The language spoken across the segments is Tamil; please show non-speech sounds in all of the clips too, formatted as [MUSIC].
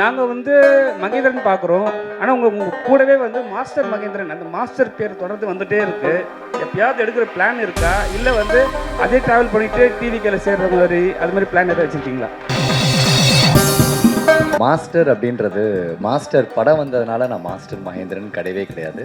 நாங்கள் வந்து மகேந்திரன் பார்க்குறோம் ஆனால் உங்கள் உங்கள் கூடவே வந்து மாஸ்டர் மகேந்திரன். அந்த மாஸ்டர் பேர் தொடர்ந்து வந்துட்டே இருக்கு. எப்பயாவது எடுக்கிற பிளான் இருக்கா? இல்லை வந்து அதே ட்ராவல் பண்ணிட்டு டிவி கேல சேர்ற மாதிரி அது மாதிரி பிளான் எதாவது வச்சுருக்கீங்களா? மாஸ்டர் அப்படின்றது மாஸ்டர் படம் வந்ததுனால நான் மாஸ்டர் மகேந்திரன் கிடையவே கிடையாது.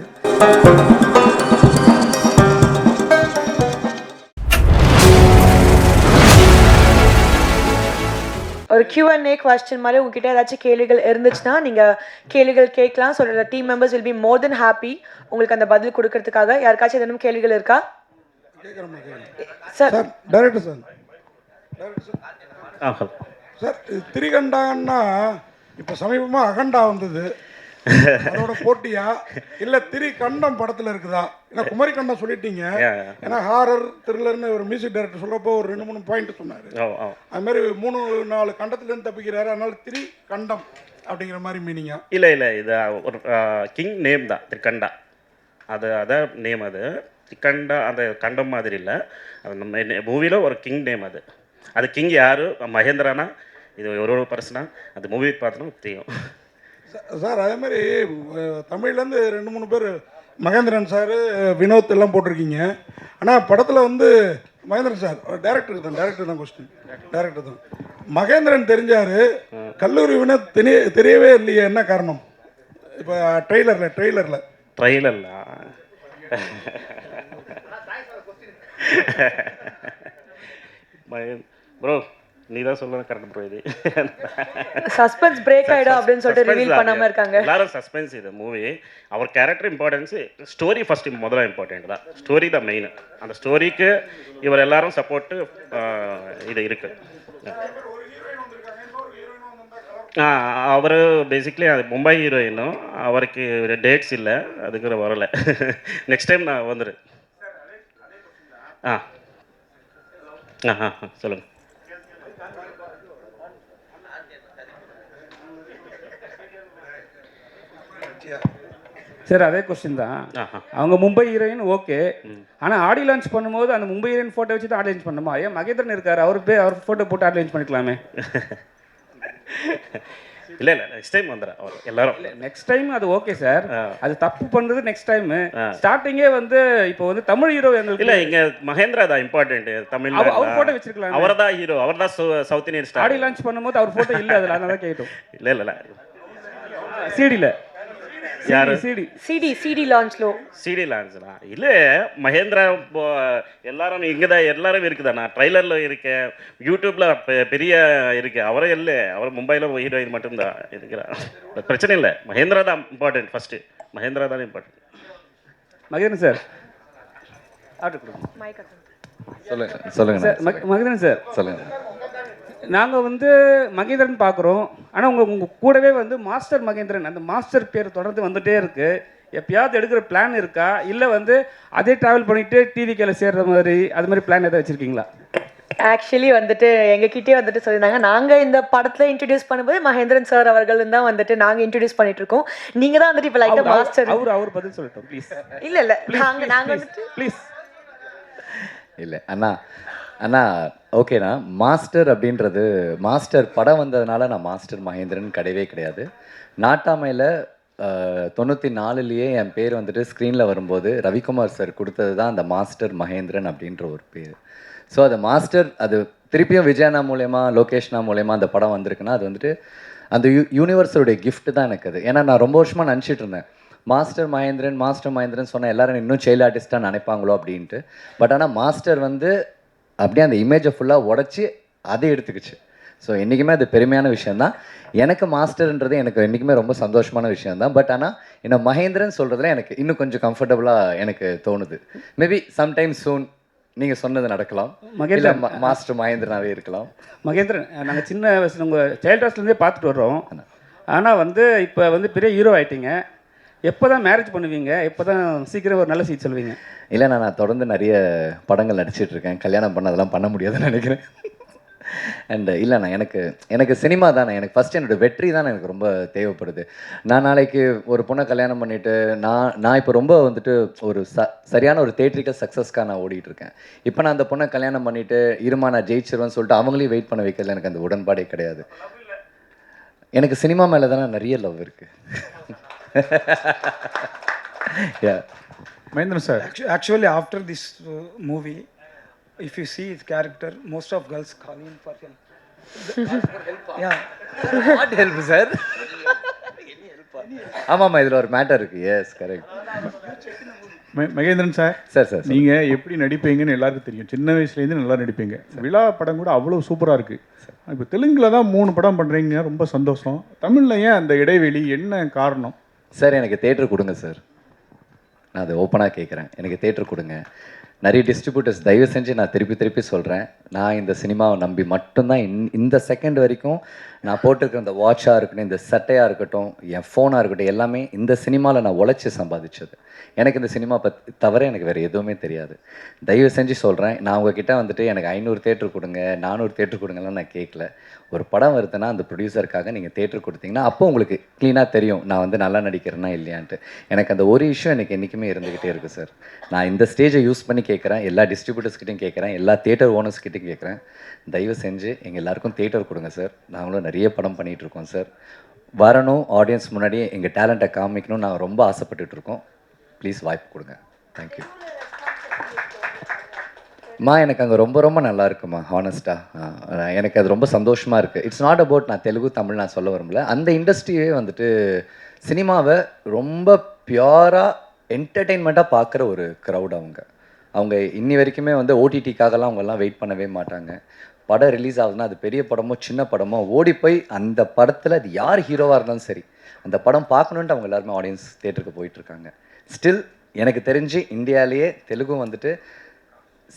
ஒரு Q&A கொஸ்டின் மாதிரி உங்ககிட்ட ஏதாச்சும் கேள்விகள் இருந்துச்சுன்னா நீங்கள் கேள்விகள் கேட்கலாம். So team members will be more then happy உங்களுக்கு அந்த பதில் கொடுக்கறதுக்காக. யாருக்காச்சும் ஏதேனும் கேள்விகள் இருக்கா? Sir sir director sir director sir திரிகண்டான்னா இப்போ சமீபமாக அகண்டா வந்தது. அதோட போட்டியா? இல்லை திரிகண்டம் படத்தில் இருக்குதா? ஏன்னா குமரி கண்டம் சொல்லிட்டீங்க ஏன்னா ஹாரர் த்ரில்லர்னு ஒரு மியூசிக் டைரக்டர் சொல்லப்போ ஒரு ரெண்டு மூணு பாயிண்ட் சொன்னார். அது மாதிரி மூணு நாலு கண்டத்துலேருந்து தப்பிக்கிறாரு. அதனால திரி கண்டம் அப்படிங்கிற மாதிரி மீனிங்கா இல்லை இல்லை. இது ஒரு கிங் நேம் தான். திருக்கண்டா அது அதான் நேம் அது. திருக்கண்டா அந்த கண்டம் மாதிரி இல்லை. அது நம்ம மூவியில் ஒரு கிங் நேம் அது. அது கிங் யார்? மகேந்திரானா? இது ஒரு ஒரு பர்சனா அது மூவி பார்த்தோன்னா தெரியும். சார் அதே மாதிரி தமிழ்லேருந்து ரெண்டு மூணு பேர் மகேந்திரன் சார் வினோத் எல்லாம் போட்டிருக்கீங்க. ஆனால் படத்தில் வந்து மகேந்திரன் சார் டேரக்டர் தான் டேரக்டர் தான் கொஸ்டின் டேரக்டர் தான். மகேந்திரன் தெரிஞ்சார் கல்லூரி வினோத் தெரிய தெரியவே இல்லையே என்ன காரணம்? இப்போ ட்ரெய்லரில் ட்ரெய்லரில் ட்ரைலர்ல ப்ரோ நீ தான் சொல்லணும் கரெக்ட் ப்ரோ இது. சஸ்பென்ஸ் பிரேக் ஆயிடும் அப்படின்னு சொல்லிட்டு ரிவீல் பண்ணாம. இருக்காங்க. எல்லாரும் சஸ்பென்ஸ் இது மூவி அவர் கேரக்டர் இம்பார்ட்டன்ஸ் ஸ்டோரி ஃபர்ஸ்ட் முதல்ல இம்பார்ட்டன்ட் தான். ஸ்டோரி தான் மெயின் அந்த ஸ்டோரிக்கு இவர் எல்லாரும் சப்போர்ட்டு இது இருக்கு. அவர் பேசிக்லி அது மும்பை ஹீரோயினும் அவருக்கு டேட்ஸ் இல்லை அதுக்கு வரல. நெக்ஸ்ட் டைம் நான் வந்துடு ஆ. ஆ ஆ ஆ, சொல்லுங்க. சார் அதே கொஸ்டின் தான். அவங்க மும்பை ஹீரோயின் ஓகே ஆனால் ஆடி லான்ச் பண்ணும்போது அந்த மும்பை ஹீரோயின் ஃபோட்டோ வச்சு தான் ஆடி லான்ச் பண்ணுமா? ஏன் மகேந்திரன் இருக்காரு அவர் போய் அவர் ஃபோட்டோ போட்டு ஆடி லான்ச் பண்ணிக்கலாமே. [LAUGHS] இல்லை இல்லை நெக்ஸ்ட் டைம் வந்துடுறேன் அவர் எல்லாரும் நெக்ஸ்ட் டைம் அது ஓகே சார். அது தப்பு பண்றது நெக்ஸ்ட் டைம். ஸ்டார்டிங்கே வந்து இப்போ வந்து தமிழ் ஹீரோ எங்களுக்கு இல்ல இங்க மகேந்திரா தான் இம்பார்ட்டன்ட் தமிழ்ல அவ- அவர் photo வச்சிருக்கலாமே. அவர் தான் ஹீரோ அவர் தான் South Indian star audio launch பண்ணும்போது அவர் ஃபோட்டோ இல்ல அதுல அதனால தான் கேட்டோம். இல்ல இல்ல இல்ல. சிடில யாரு? சிடி சிடி சிடி லான்ச்லோ சிடி லான்ச்னா இல்ல மகேந்திரா இப்போ எல்லாரும் இங்க தான் எல்லாரும் இருக்குதா? நான் ட்ரைலர்ல இருக்கேன். யூடியூப்ல பெ- பெரிய இருக்கு. அவரே இல்ல அவர் மும்பைல ஹீரோயின் மட்டும்தான் இருக்கிறார். பிரச்சனை இல்லை. மகேந்திரா தான் இம்பார்ட்டன்ட் ஃபர்ஸ்ட் மகேந்திரா தான் இம்பார்ட்டன்ட் மகேந்திரன் சார். ஆர்டர் கொடுங்க. சொல்லுங்க சொல்லுங்க. மகேந்திரன் சார். சொல்லுங்க. நாங்கள் வந்து மகேந்திரன் பார்க்குறோம் ஆனால் உங்கள் உங்கள் கூடவே வந்து மாஸ்டர் மகேந்திரன் அந்த மாஸ்டர் பேர் தொடர்ந்து வந்துட்டே இருக்கு. எப்பயாவது எடுக்கிற பிளான் இருக்கா? இல்லை வந்து அதே ட்ராவல் பண்ணிட்டு டிவி கேல சேர்ற மாதிரி அது மாதிரி பிளான் எதாவது வச்சுருக்கீங்களா? ஆக்சுவலி வந்துட்டு எங்ககிட்டயே வந்துட்டு சொல்லியிருந்தாங்க. நாங்க இந்த படத்துல இன்ட்ரடியூஸ் பண்ணும்போது மகேந்திரன் சார் அவர்கள் தான் வந்துட்டு நாங்க இன்ட்ரடியூஸ் பண்ணிட்டு இருக்கோம். நீங்க தான் வந்துட்டு இப்போ லைட்டா மாஸ்டர் அவர் அவர் பதில் சொல்லட்டும் ப்ளீஸ் இல்ல இல்ல. நாங்க நாங்க வந்துட்டு ப்ளீஸ் இல்லை அண்ணா அண்ணா ஓகேண்ணா. மாஸ்டர் அப்படின்றது மாஸ்டர் படம் வந்ததுனால நான் மாஸ்டர் மகேந்திரன் கிடையவே கிடையாது. நாட்டாமையில் தொண்ணூற்றி நாலுலேயே என் பேர் வந்துட்டு ஸ்க்ரீனில் வரும்போது ரவிக்குமார் சார் கொடுத்தது தான் அந்த மாஸ்டர் மகேந்திரன் அப்படின்ற ஒரு பேர். ஸோ அது மாஸ்டர் அது திருப்பியும் விஜயண்ணா மூலயமா லோகேஷ்னா மூலயமா அந்த படம் வந்திருக்குன்னா அது வந்துட்டு அந்த யூ யூனிவர்ஸோடைய கிஃப்ட் தான் எனக்கு அது. ஏன்னா நான் ரொம்ப வருஷமாக நினச்சிட்டு இருந்தேன். மாஸ்டர் மகேந்திரன் மாஸ்டர் மகேந்திரன் சொன்ன எல்லாரும் இன்னும் செயல் ஆர்டிஸ்ட்டாக நினைப்பாங்களோ அப்படின்ட்டு. பட் ஆனால் மாஸ்டர் வந்து அப்படியே அந்த இமேஜை ஃபுல்லாக உடச்சி அதை எடுத்துக்கிச்சு. ஸோ என்றைக்குமே அது பெருமையான விஷயந்தான் எனக்கு மாஸ்டர்ன்றது எனக்கு என்றைக்குமே ரொம்ப சந்தோஷமான விஷயம்தான். பட் ஆனால் என்ன மகேந்திரன் சொல்கிறதுல எனக்கு இன்னும் கொஞ்சம் கம்ஃபர்டபுளாக எனக்கு தோணுது. மேபி சம்டைம் சூன் நீங்கள் சொன்னது நடக்கலாம். மகேந்திரன் மாஸ்டர் மகேந்திரனாவே இருக்கலாம். மகேந்திரன் நாங்கள் சின்ன வயசுல உங்கள் சைல்ட் ஹாஸ்டல்லேருந்தே பார்த்துட்டு வர்றோம். ஆனால் வந்து இப்போ வந்து பெரிய ஹீரோ ஆயிட்டீங்க. எப்போ தான் மேரேஜ் பண்ணுவீங்க? எப்போ தான் சீக்கிரம் ஒரு நல்ல சீட் சொல்லுவீங்க? இல்லைண்ணா நான் தொடர்ந்து நிறைய படங்கள் நடிச்சிட்டு இருக்கேன். கல்யாணம் பண்ணதெல்லாம் பண்ண முடியாதுன்னு நினைக்கிறேன். அண்ட் இல்லைண்ணா எனக்கு எனக்கு சினிமா தானே. எனக்கு ஃபஸ்ட் என்னோட வெற்றி தான் எனக்கு ரொம்ப தேவைப்படுது. நான் நாளைக்கு ஒரு பொண்ணை கல்யாணம் பண்ணிவிட்டு நான் நான் இப்போ ரொம்ப வந்துட்டு ஒரு ச சரியான ஒரு தேட்ரிக்கல் சக்ஸஸ்க்காக நான் ஓடிட்டு இருக்கேன். இப்போ நான் அந்த பொண்ணை கல்யாணம் பண்ணிவிட்டு இருமா நான் ஜெயிச்சிருவேன்னு சொல்லிட்டு அவங்களையும் வெயிட் பண்ண வைக்கிறதுல எனக்கு அந்த உடன்பாடே கிடையாது. எனக்கு சினிமா மேலே தானே நிறைய லவ் இருக்குது [LAUGHS] Yeah. Mahendran sir, Actu- Actually, after this uh, movie, if you see his character, most of girls call him for help. [LAUGHS] yeah, help sir ஆமாம்மா இதில் ஒரு மேட்டர் இருக்கு. Yes correct Mahendran sir sir sir நீங்க எப்படி நடிப்பீங்கன்னு எல்லாருக்கும் தெரியும். சின்ன வயசுலேருந்து நல்லா நடிப்பீங்க. விழா படம் கூட அவ்வளோ சூப்பராக இருக்கு. இப்போ தெலுங்குல தான் மூணு படம் பண்றீங்க ரொம்ப சந்தோஷம். தமிழ்ல ஏன் அந்த இடைவெளி என்ன காரணம்? சார் எனக்கு தேட்டர் கொடுங்க சார். நான் அதை ஓப்பனாக கேட்குறேன் எனக்கு தேட்டர் கொடுங்க. நிறைய டிஸ்ட்ரிபியூட்டர்ஸ் தயவு செஞ்சு நான் திருப்பி திருப்பி சொல்கிறேன் நான் இந்த சினிமாவை நம்பி மட்டும்தான் இன் இந்த செகண்ட் வரைக்கும் நான் போட்டிருக்கிற இந்த வாட்சாக இருக்கட்டும் இந்த சட்டையாக இருக்கட்டும் என் ஃபோனாக இருக்கட்டும் எல்லாமே இந்த சினிமாவில் நான் உழைச்சி சம்பாதிச்சது. எனக்கு இந்த சினிமா பற்றி தவிர எனக்கு வேறு எதுவுமே தெரியாது. தயவு செஞ்சு சொல்கிறேன் நான் உங்ககிட்ட வந்துட்டு எனக்கு ஐநூறு தேட்டர் கொடுங்க நானூறு தேட்டர் கொடுங்கலாம் நான் கேட்கல ஒரு படம் வருதுன்னா அந்த ப்ரொடியூசருக்காக நீங்கள் தேட்டர் கொடுத்தீங்கன்னா அப்போ உங்களுக்கு க்ளீனாக தெரியும் நான் வந்து நல்லா நடிக்கிறேன்னா இல்லையான்ட்டு. எனக்கு அந்த ஒரு இஷ்யூ எனக்கு என்றைக்குமே இருந்துக்கிட்டே இருக்குது சார் நான் இந்த ஸ்டேஜை யூஸ் பண்ணி கேட்குறேன் எல்லா டிஸ்ட்ரிபியூட்டர்ஸ்கிட்டையும் கேட்குறேன் எல்லா தேட்டர் ஓனர்ஸ்கிட்டையும் கேட்குறேன் தயவு செஞ்சு எங்கள் எல்லாருக்கும் தேட்டர் கொடுங்க சார் நாங்களும் நிறைய படம் பண்ணிகிட்டு இருக்கோம் சார். வரணும் ஆடியன்ஸ் முன்னாடி எங்கள் டேலண்ட்டை காமிக்கணும்னு நாங்கள் ரொம்ப ஆசைப்பட்டுட்டுருக்கோம் ப்ளீஸ் வாய்ப்பு கொடுங்க. தேங்க்யூ மா எனக்கு அங்கே ரொம்ப ரொம்ப நல்லா இருக்குமா ஹானஸ்ட்டாக எனக்கு அது ரொம்ப சந்தோஷமாக இருக்குது இட்ஸ் நாட் அபவுட் நான் தெலுங்கு தமிழ் நான் சொல்ல விரும்பல அந்த இண்டஸ்ட்ரியே வந்துட்டு சினிமாவை ரொம்ப பியூராக என்டர்டெயின்மெண்ட்டாக பார்க்குற ஒரு க்ரௌட் அவங்க. அவங்க இன்னி வரைக்குமே வந்து ஓடிடிக்காகலாம் அவங்கெல்லாம் வெயிட் பண்ணவே மாட்டாங்க. படம் ரிலீஸ் ஆகுதுன்னா அது பெரிய படமோ சின்ன படமோ ஓடி போய் அந்த படத்தில் அது யார் ஹீரோவாக இருந்தாலும் சரி அந்த படம் பார்க்கணுன்ட்டு அவங்க எல்லாருமே ஆடியன்ஸ் தேட்டருக்கு போயிட்டுருக்காங்க ஸ்டில் எனக்கு தெரிஞ்சு இந்தியாவிலேயே தெலுங்கு வந்துட்டு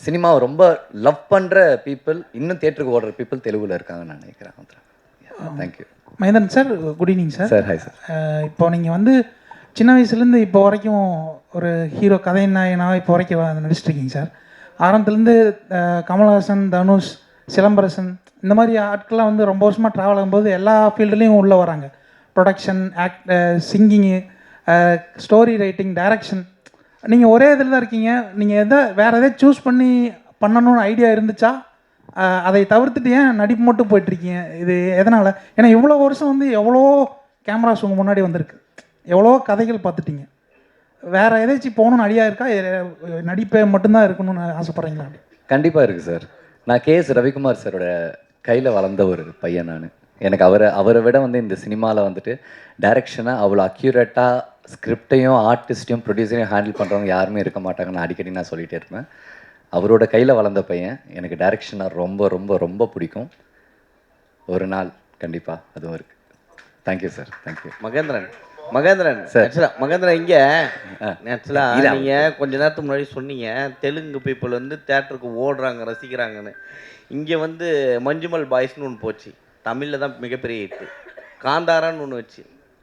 சினிமாவை ரொம்ப லவ் பண்ணுற பீப்புள் இன்னும் தேட்டருக்கு ஓடுற பீப்புள் தெலுங்குல இருக்காங்கன்னு நான் நினைக்கிறேன் thank you Mahendran sir good evening sir sir hi sir இப்போ நீங்கள் வந்து சின்ன வயசுலேருந்து இப்போ வரைக்கும் ஒரு ஹீரோ கதை நாயனாக இப்போ வரைக்கும் நடிச்சிட்ருக்கீங்க சார் ஆரம்பத்துலேருந்து கமல்ஹாசன் தனுஷ் சிலம்பரசன் இந்த மாதிரி ஆட்கள்லாம் வந்து ரொம்ப வருஷமாக ட்ராவல் ஆகும்போது எல்லா ஃபீல்டுலேயும் உள்ளே வராங்க. Production act singing story writing direction நீங்கள் ஒரே இதில் தான் இருக்கீங்க. நீங்கள் எதை வேறு எதை சூஸ் பண்ணி பண்ணணும்னு ஐடியா இருந்துச்சா? அதை தவிர்த்துட்டு ஏன் நடிப்பு மட்டும் போயிட்டுருக்கீங்க? இது எதனால்? ஏன்னா இவ்வளோ வருஷம் வந்து எவ்வளோ கேமராஸ் உங்கள் முன்னாடி வந்திருக்கு. எவ்வளோ கதைகள் பார்த்துட்டீங்க. வேறு எதாச்சும் போகணும்னு ஐடியா இருக்கா? நடிப்பை நடிப்பே மட்டும்தான் இருக்கணும்னு ஆசைப்பட்றீங்களா? கண்டிப்பாக இருக்குது சார். நான் கே எஸ் ரவிக்குமார் சாரோட கையில் வளர்ந்த ஒரு பையன் நான். எனக்கு அவரை அவரை விட வந்து இந்த சினிமாவில் வந்துட்டு டைரக்ஷனாக அவ்வளோ அக்யூரேட்டாக ஸ்கிரிப்டையும் ஆர்டிஸ்ட்டையும் ப்ரொடியூசரையும் ஹேண்டில் பண்ணுறவங்க யாருமே இருக்க மாட்டாங்க நான் அடிக்கடி நான் சொல்லிகிட்டே இருப்பேன். அவரோட கையில் வளர்ந்த பையன் எனக்கு டைரக்ஷனாக ரொம்ப ரொம்ப ரொம்ப பிடிக்கும். ஒரு நாள் கண்டிப்பாக அதுவும் இருக்குது thank you sir thank you Mahendran. Mahendran. ஆக்சுவலா மகேந்திரன் இங்க. ஆக்சுவலா. நீங்க கொஞ்ச நேரத்துக்கு முன்னாடி சொன்னீங்க. தெலுங்கு பீப்புள் வந்து தேட்டருக்கு ஓடுறாங்க ரசிக்கிறாங்கன்னு. இங்க வந்து மஞ்சுமல் பாய்ஸ்னு ஒன்று போச்சு. தமிழ்ல தான் மிகப்பெரிய ஹிட்டு காந்தாரான்னு ஒன்று வச்சு.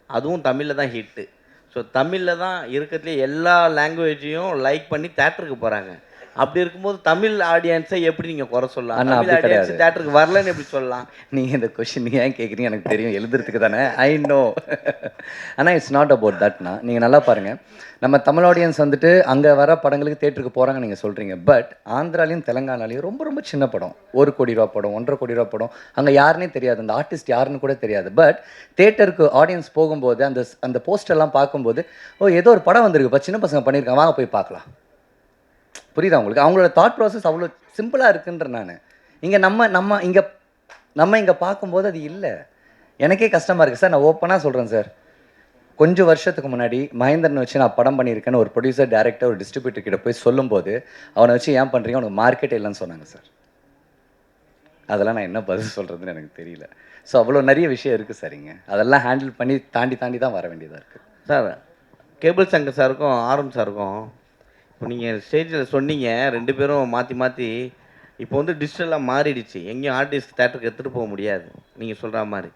அதுவும் தமிழ்ல தான் ஹிட்டு ஸோ தமிழ்ல தான் இருக்கிறதுலே எல்லா லாங்குவேஜையும் லைக் பண்ணி தேட்டருக்கு போறாங்க. அப்படி இருக்கும்போது தமிழ் ஆடியன்ஸை எப்படி நீங்க குறை சொல்லலாம்? அண்ணா, தமிழ் அப்படி ஆடியன்ஸ் கிடையாது. தேட்டருக்கு வரலன்னு எப்படி சொல்லலாம்? நீங்கள் இந்த கொஷின் நீங்கள் ஏன் கேட்குறீங்க எனக்கு தெரியும். எழுதுறதுக்கு தானே. ஐ நோ ஆனால் இட்ஸ் நாட் அபவுட் தட்னா நீங்கள் நல்லா பாருங்கள் நம்ம தமிழ் ஆடியன்ஸ் வந்துட்டு அங்கே வர படங்களுக்கு தேட்டருக்கு போகிறாங்க நீங்கள் சொல்கிறீங்க பட் ஆந்திராலையும் தெலங்கானாலையும் ரொம்ப ரொம்ப சின்ன படம். ஒரு கோடி ரூபா படம் ஒன்றரை கோடி ரூபா படம். அங்கே யாருனே தெரியாது. அந்த ஆர்டிஸ்ட் யாருன்னு கூட தெரியாது. பட் தேட்டருக்கு ஆடியன்ஸ் போகும்போது அந்த அந்த போஸ்டர்லாம் பார்க்கும்போது ஓ ஏதோ ஒரு படம் வந்திருக்குப்பா சின்ன பசங்க பண்ணியிருக்காங்க. வாங்க போய் பார்க்கலாம். புரியுதா உங்களுக்கு? அவங்களோட தாட் ப்ராசஸ் அவ்வளோ சிம்பிளாக இருக்குன்ற நான். இங்கே நம்ம நம்ம இங்கே நம்ம இங்கே பார்க்கும்போது அது இல்லை. எனக்கே கஷ்டமாக இருக்குது சார் நான் ஓப்பனாக சொல்கிறேன் சார். கொஞ்சம் வருஷத்துக்கு முன்னாடி மகேந்திரனை வச்சு நான் படம் பண்ணியிருக்கேன்னு ஒரு ப்ரொடியூசர் டேரக்டர் ஒரு டிஸ்ட்ரிபியூட்டர் கிட்ட போய் சொல்லும்போது அவனை வச்சு ஏன் பண்ணுறீங்க அவனுக்கு மார்க்கெட் இல்லைன்னு சொன்னாங்க சார். அதெல்லாம் நான் என்ன பதில் சொல்கிறதுன்னு எனக்கு தெரியல. ஸோ அவ்வளோ நிறைய விஷயம் இருக்குது சரிங்க அதெல்லாம் ஹேண்டில் பண்ணி தாண்டி தாண்டி தான் வர வேண்டியதாக இருக்குது சார் கேபிள் சங்கர் சாருக்கும் ஆரம் சாருக்கும் நீங்கள் ஸ்டேஜில் சொன்னீங்க ரெண்டு பேரும் மாற்றி மாற்றி இப்போ வந்து டிஜிட்டலாக மாறிடுச்சு. எங்கேயும் ஆர்டிஸ்ட் தேட்டருக்கு எடுத்துகிட்டு போக முடியாது. நீங்கள் சொல்கிற மாதிரி.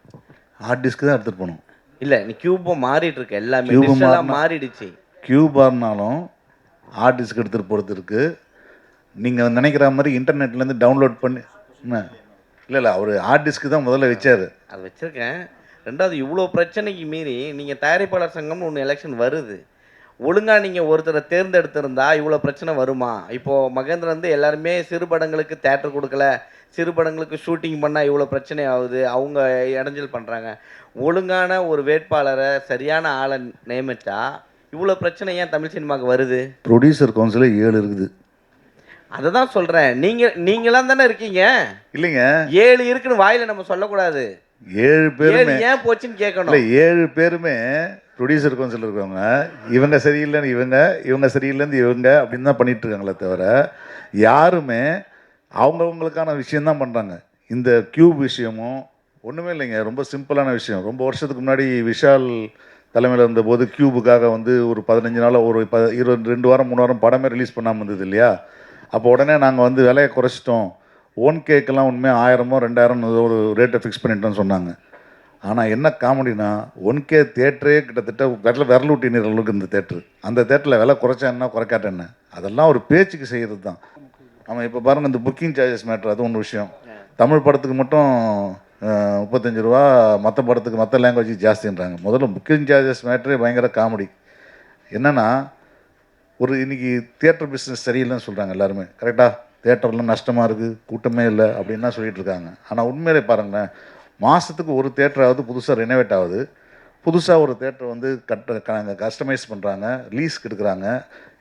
ஹார்ட் டிஸ்க் தான் எடுத்துகிட்டு போகணும். இல்லை நீ கியூபும் மாறிட்டு இருக்கு. எல்லாமே டிஜிட்டலாக மாறிடுச்சு. கியூபாக இருந்தாலும் ஹார்ட் டிஸ்க் எடுத்துகிட்டு போகிறது இருக்குது நீங்கள் நினைக்கிற மாதிரி இன்டர்நெட்லேருந்து டவுன்லோட் பண்ணி இல்லை இல்லை அவர் ஹார்ட் டிஸ்க்கு தான் முதல்ல வச்சார். அது வச்சுருக்கேன். ரெண்டாவது இவ்வளோ பிரச்சனைக்கு மீறி நீங்கள் தயாரிப்பாளர் சங்கம்னு ஒன்று எலெக்ஷன் வருது. ஒழுங்காக நீங்கள் ஒருத்தரை தேர்ந்தெடுத்திருந்தா இவ்வளோ பிரச்சனை வருமா? இப்போது மகேந்திரன் வந்து எல்லாருமே சிறு படங்களுக்கு தேட்டர் கொடுக்கல. சிறு படங்களுக்கு ஷூட்டிங் பண்ணால் இவ்வளோ பிரச்சனை ஆகுது. அவங்க இடைஞ்சல் பண்ணுறாங்க ஒழுங்கான ஒரு வேட்பாளரை சரியான ஆளை நியமித்தா இவ்வளோ பிரச்சனை ஏன் தமிழ் சினிமாவுக்கு வருது? ப்ரொடியூசர் கவுன்சிலே ஏழு இருக்குது. அதை தான் சொல்கிறேன் நீங்கள் நீங்களாம் தானே இருக்கீங்க. இல்லைங்க. ஏழு இருக்குன்னு வாயில நம்ம சொல்லக்கூடாது. ஏழு பேருமே ஏன் போச்சுன்னு இல்லை கேட்கணும் ஏழு பேருமே ப்ரொடியூசர் கவுன்சில் இருக்கவங்க இவங்க சரியில்லைன்னு இவங்க இவங்க சரியில்லைன்னு இவங்க அப்படின்னு தான் பண்ணிட்டு இருக்காங்களே தவிர யாருமே அவங்கவுங்களுக்கான விஷயம்தான் பண்ணுறாங்க இந்த கியூப் விஷயமும் ஒன்றுமே இல்லைங்க. ரொம்ப சிம்பிளான விஷயம். ரொம்ப வருஷத்துக்கு முன்னாடி விஷால் தலைமையில் இருந்தபோது கியூபுக்காக வந்து ஒரு பதினஞ்சு நாள் ஒரு ப இருபது ரெண்டு வாரம் மூணு வாரம் படமே ரிலீஸ் பண்ணாமல் இருந்தது இல்லையா? அப்போ உடனே நாங்கள் வந்து விலையை குறைச்சிட்டோம். ஓன் கேக்கெல்லாம் உண்மையாக ஆயிரமோ ரெண்டாயிரம் ஒரு ரேட்டை ஃபிக்ஸ் பண்ணிட்டேன்னு சொன்னாங்க. ஆனால் என்ன காமெடினா ஒன் கே தேட்டரே கிட்டத்தட்ட விரல விரலூட்டி நீர் அளவுக்கு இந்த தேட்ரு அந்த தேட்டரில் விலை குறைச்சா என்ன குறைக்காட்ட என்ன? அதெல்லாம் ஒரு பேச்சுக்கு செய்கிறது தான் ஆமாம் இப்போ பாருங்கள் இந்த புக்கிங் சார்ஜஸ் மேட்ரு அது ஒன்று விஷயம். தமிழ் படத்துக்கு மட்டும் முப்பத்தஞ்சு ரூபா மற்ற படத்துக்கு மற்ற லாங்குவேஜுக்கு ஜாஸ்தின்றாங்க. முதல்ல புக்கிங் சார்ஜஸ் மேட்ரே பயங்கர காமெடி. என்னென்னா ஒரு இன்னைக்கு தியேட்டர் பிஸ்னஸ் சரியில்லைன்னு சொல்கிறாங்க எல்லாருமே. கரெக்டாக தியேட்டர்லாம் நஷ்டமாக இருக்குது கூட்டமே இல்லை அப்படின்லாம் சொல்லிகிட்டு இருக்காங்க. ஆனால் உண்மையிலே பாருங்களேன் மாதத்துக்கு ஒரு தேட்டராவது புதுசாக ரெனோவேட் ஆகுது. புதுசாக ஒரு தேட்டர் வந்து கட்ட கஸ்டமைஸ் பண்ணுறாங்க லீஸ்க்கு எடுக்கிறாங்க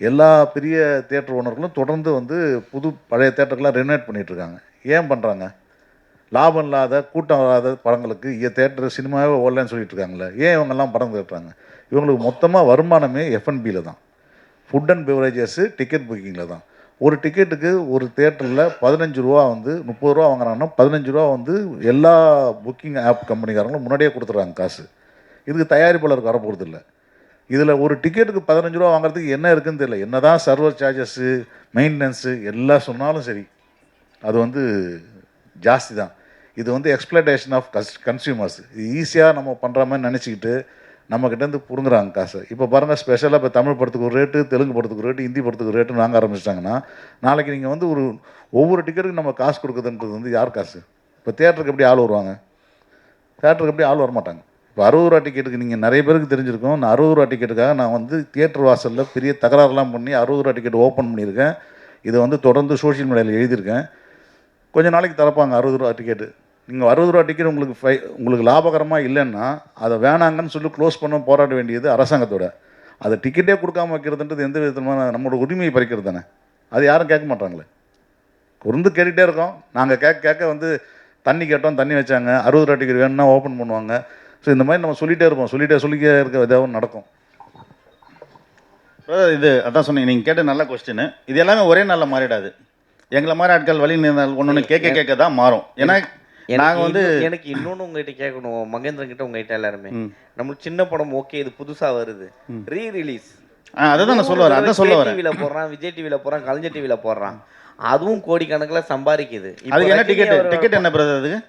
எல்லா பெரிய தேட்டர் ஓனர்களும் தொடர்ந்து வந்து புது பழைய தேட்டருக்கெல்லாம் ரெனோவேட் பண்ணிகிட்ருக்காங்க ஏன் பண்ணுறாங்க லாபம் இல்லாத கூட்டம் இல்லாத படங்களுக்கு ஏ தேட்டர் சினிமாவே ஓடலன்னு சொல்லிட்டு இருக்காங்களே ஏன் இவங்கெல்லாம் படம் தேட்டுறாங்க இவங்களுக்கு மொத்தமாக வருமானமே எஃப்என்பியில் தான். ஃபுட் அண்ட் பெவரேஜஸ்ஸு டிக்கெட் புக்கிங்கில் தான். ஒரு டிக்கெட்டுக்கு ஒரு தேட்டரில் பதினஞ்சு ரூபா வந்து முப்பது ரூபா வாங்குறாங்கன்னா பதினஞ்சு ரூபா வந்து எல்லா புக்கிங் ஆப் கம்பெனிக்காரங்களும் முன்னாடியே கொடுத்துட்றாங்க காசு. இதுக்கு தயாரிப்பாளருக்கு வரப்போகிறது இல்லை இதில் ஒரு டிக்கெட்டுக்கு பதினஞ்சு ரூபா வாங்குறதுக்கு என்ன இருக்குன்னு தெரியல. என்ன தான் சர்வர் சார்ஜஸ்ஸு மெயின்டெனன்ஸு எல்லாம் சொன்னாலும் சரி அது வந்து ஜாஸ்தி தான். இது வந்து எக்ஸ்ப்ளடேஷன் ஆஃப் கஸ் கன்சியூமர்ஸ் இது ஈஸியாக நம்ம பண்ணுற மாதிரி நினச்சிக்கிட்டு நம்மக்கிட்டேருந்து புரிஞ்சுறாங்க காசு. இப்போ பாருங்கள் ஸ்பெஷலாக இப்போ தமிழ் படத்துக்கு ஒரு ரேட்டு தெலுங்கு படத்துக்கு ஒரு ரேட்டு ஹிந்தி படத்துக்கு ரேட்டு வாங்க ஆரம்பிச்சிட்டாங்கன்னா நாளைக்கு நீங்கள் வந்து ஒரு ஒவ்வொரு டிக்கெட்டுக்கு நம்ம காசு கொடுக்குதுன்றது வந்து யார் காசு? இப்போ தேட்டருக்கு எப்படி ஆள் வருவாங்க? தேட்டருக்கு எப்படி ஆள் வரமாட்டாங்க? இப்போ அறுபது ரூபா டிக்கெட்டுக்கு நீங்கள் நிறைய பேருக்கு தெரிஞ்சிருக்கோம். நான் அறுபது ரூபா டிக்கெட்டுக்காக நான் வந்து தியேட்டர் வாசலில் பெரிய தகராறுலாம் பண்ணி அறுபது ரூபா டிக்கெட் ஓப்பன் பண்ணியிருக்கேன். இதை வந்து தொடர்ந்து சோஷியல் மீடியாவில் எழுதியிருக்கேன். கொஞ்ச நாளைக்கு திறப்பாங்க அறுபது ரூபா டிக்கெட்டு நீங்கள் அறுபது ரூபா டிக்கெட் உங்களுக்கு ஃபை உங்களுக்கு லாபகரமாக இல்லைன்னா அதை வேணாங்கன்னு சொல்லி க்ளோஸ் பண்ண போராட வேண்டியது அரசாங்கத்தோட. அதை டிக்கெட்டே கொடுக்காம வைக்கிறதுன்றது எந்த விதமான நம்மளோட உரிமையை பறிக்கிறது தானே? அது யாரும் கேட்க மாட்டாங்களே. குறுந்து கேட்டுகிட்டே இருக்கோம். நாங்கள் கேட்க கேட்க வந்து தண்ணி கேட்டோம் தண்ணி வச்சாங்க. அறுபது ரூபா டிக்கெட் வேணும்னா ஓப்பன் பண்ணுவாங்க. ஸோ இந்த மாதிரி நம்ம சொல்லிகிட்டே இருப்போம். சொல்லிட்டே சொல்லிட்டே இருக்க ஏதாவது நடக்கும். இது அதான் சொன்னீங்க நீங்கள் கேட்ட நல்ல கொஸ்டின் இது எல்லாமே ஒரே நாளில் மாறிடாது. எங்களை மாதிரி ஆட்கள் வழி நின்றால் ஒன்று ஒன்று கேட்க கேட்க தான் மாறும். ஏன்னா நாங்கள் வந்து எனக்கு இன்னொன்று உங்ககிட்ட கேட்கணும் மகேந்திரன் கிட்ட உங்ககிட்ட எல்லாருமே. நம்மளுக்கு சின்ன படம் ஓகே இது புதுசா வருது. ரீ ரிலீஸ் ஆ அதை தான் நான் சொல்ல வரேன் அதான் சொல்ல வரேன். டிவியில் போடுறான் விஜய் டிவியில் போடுறான் கலைஞர் டிவியில் போடுறான். அதுவும் கோடிக்கணக்கில் சம்பாதிக்குது. அதுக்கு என்ன டிக்கெட் டிக்கெட் என்ன பிரதர் அதுக்கு?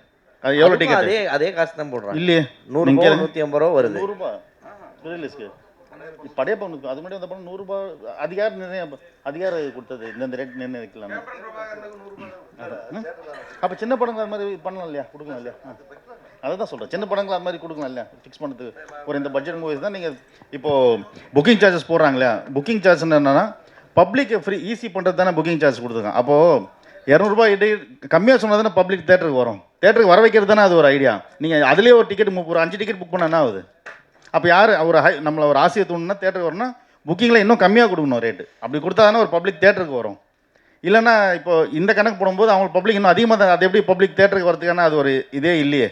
அது எவ்வளோ டிக்கெட் அதே அதே காசு தான் போடுறான். இல்லையே நூறு நீங்க. நூற்றி ஐம்பது ரூபா வருது. நூறுரூபா? ரிலீஸ்க்கு படைய பவுனுக்கு அது மட்டும் அந்த படம் நூறுரூபா அதிகார நிர்ணயம் அதிகாரம் கொடுத்தது? இந்தந்த ரேட் நிர்ணயிக்கலாம் அப்போ சின்ன படங்கள் அது மாதிரி பண்ணலாம் இல்லையா? கொடுக்கலாம் இல்லையா? அதை தான் சொல்கிறேன் சின்ன படங்கள் அது மாதிரி கொடுக்கலாம் இல்லையா? ஃபிக்ஸ் பண்ணுறதுக்கு ஒரு இந்த பட்ஜெட் மூவிஸ் தான் நீங்கள் இப்போது புக்கிங் சார்ஜஸ் போடுறாங்க இல்லையா? புக்கிங் சார்ஜ் என்னன்னா பப்ளிக் ஃப்ரீ ஈஸி பண்ணுறது தானே புக்கிங் சார்ஜ் கொடுத்துருக்காங்க. அப்போது இரநூறுபா இடை கம்மியாக சொன்னால் தானே பப்ளிக் தேட்டருக்கு வரும். தேட்டருக்கு வர வைக்கிறது தானே அது ஒரு ஐடியா நீங்கள் அதுலேயே ஒரு டிக்கெட் ஒரு அஞ்சு டிக்கெட் புக் பண்ண என்ன ஆகுது? அப்போ யார் ஒரு ஹை நம்மளை ஒரு ஆசையை தூணுன்னா தேட்டருக்கு வரணும்னா புக்கிங்கில் இன்னும் கம்மியாக கொடுக்கணும் ரேட்டு அப்படி கொடுத்தா தானே ஒரு பப்ளிக் தேட்டருக்கு வரும். இல்லைன்னா இப்போ இந்த கணக்கு போடும்போது அவங்க பப்ளிக் இன்னும் அதிகமாக தான் அது எப்படி பப்ளிக் தேட்டருக்கு வரதுக்கான அது ஒரு இதே இல்லையே.